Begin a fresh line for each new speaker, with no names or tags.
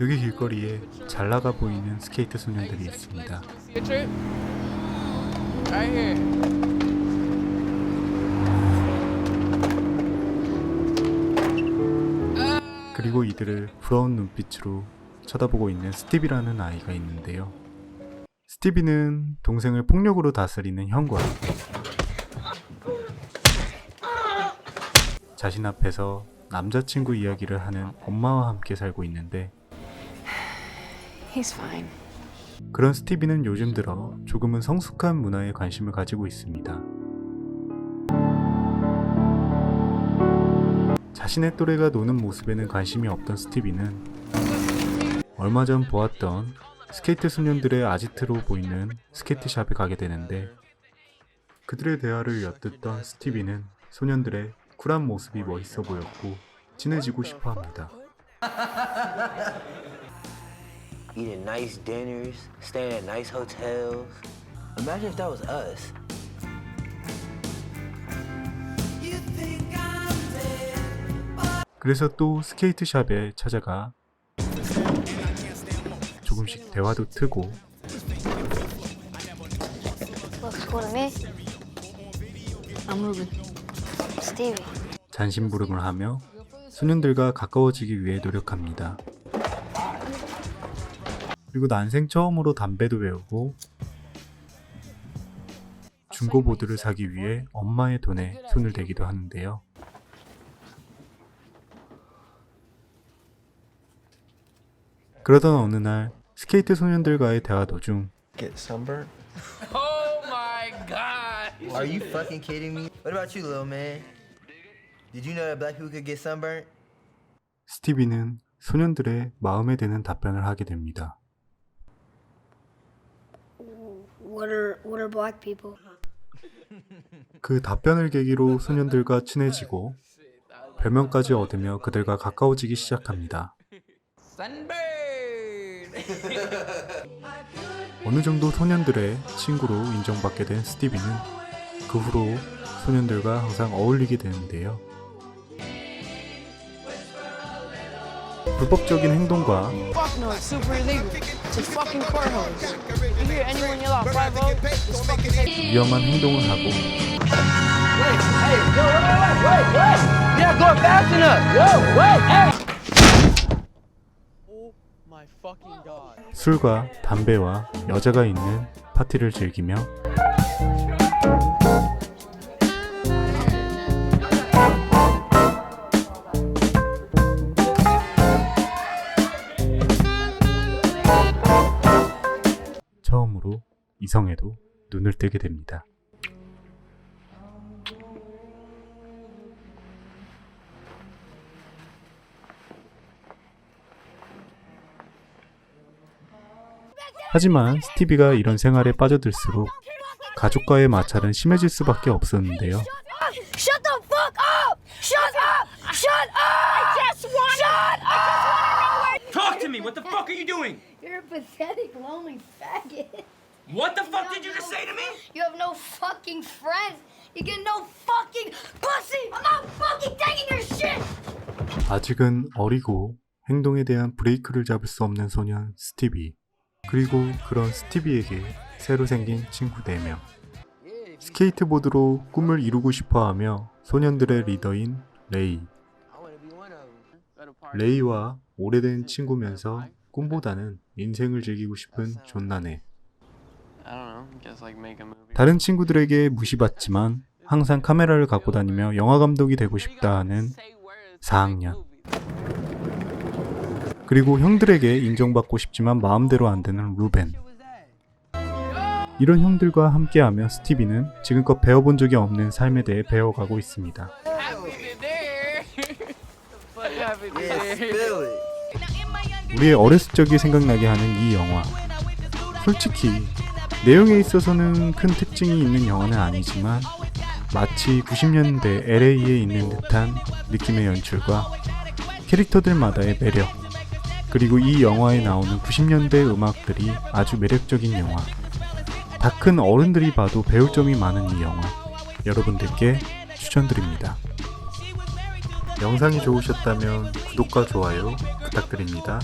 여기 길거리에 잘 나가 보이는 스케이트 소년들이 있습니다. 그리고 이들을 부러운 눈빛으로 쳐다보고 있는 스티비라는 아이가 있는데요. 스티비는 동생을 폭력으로 다스리는 형과 자신 앞에서 남자친구 이야기를 하는 엄마와 함께 살고 있는데
He's fine.
그런 스티비는 요즘 들어 조금은 성숙한 문화에 관심을 가지고 있습니다. 자신의 또래가 노는 모습에는 관심이 없던 스티비는 얼마 전 보았던 스케이트 소년들의 아지트로 보이는 스케이트샵에 가게 되는데 그들의 대화를 엿듣던 스티비는 소년들의 쿨한 모습이 멋있어 보였고 친해지고 싶어 합니다.
eating nice dinners, staying at nice hotels. Imagine if that was us.
그래서 또 스케이트 샵에 찾아가 조금씩 대화도 트고. 잔심부름을 하며 소년들과 가까워지기 위해 노력합니다. 그리고 난생 처음으로 담배도 배우고 중고보드를 사기 위해 엄마의 돈에 손을 대기도 하는데요. 그러던 어느 날 스케이트 소년들과의 대화 도중
Get sunburnt?
Oh my god.
Are you fucking kidding me? What about you, little man? Did you know that black people could get sunburnt?
스티비는 소년들의 마음에 드는 답변을 하게 됩니다.
What are what are black people?
그 답변을 계기로 소년들과 친해지고 별명까지 얻으며 그들과 가까워지기 시작합니다.
Sunbird.
어느 정도 소년들의 친구로 인정받게 된 스티비는 그 후로 소년들과 항상 어울리게 되는데요. 불법적인 행동과
Fuck no, it's super illegal. It's a fucking car hose. You hear anyone yell out 5 just fucking take
위험한 행동을 하고 술과 담배와 여자가 있는 파티를 즐기며 처음으로 이성에도 눈을 뜨게 됩니다. 하지만 스티비가 이런 생활에 빠져들수록 가족과의 마찰은 심해질 수밖에 없었는데요.
Shut the fuck up! Shut up! Shut up! I just want Shut up!
Talk to me. What the fuck are you doing?
You're a pathetic, lonely faggot.
What the fuck did you just say to me?
You have no fucking friends. You get no fucking pussy. I'm not fucking taking your shit.
아직은 어리고 행동에 대한 브레이크를 잡을 수 없는 소년 스티비. 그리고 그런 스티비에게 새로 생긴 친구 4명. 스케이트보드로 꿈을 이루고 싶어 하며 소년들의 리더인 레이. 레이와 오래된 친구면서 꿈보다는 인생을 즐기고 싶은 존나네. 다른 친구들에게 무시받지만 항상 카메라를 갖고 다니며 영화 감독이 되고 싶다 하는 4학년. 그리고 형들에게 인정받고 싶지만 마음대로 안 되는 루벤. 이런 형들과 함께하며 스티비는 지금껏 배워본 적이 없는 삶에 대해 배워가고 있습니다. 우리의 어렸을 적이 생각나게 하는 이 영화. 솔직히 내용에 있어서는 큰 특징이 있는 영화는 아니지만 마치 90년대 LA에 있는 듯한 느낌의 연출과 캐릭터들마다의 매력 그리고 이 영화에 나오는 90년대 음악들이 아주 매력적인 영화. 다 큰 어른들이 봐도 배울 점이 많은 이 영화 여러분들께 추천드립니다. 영상이 좋으셨다면 구독과 좋아요 부탁드립니다.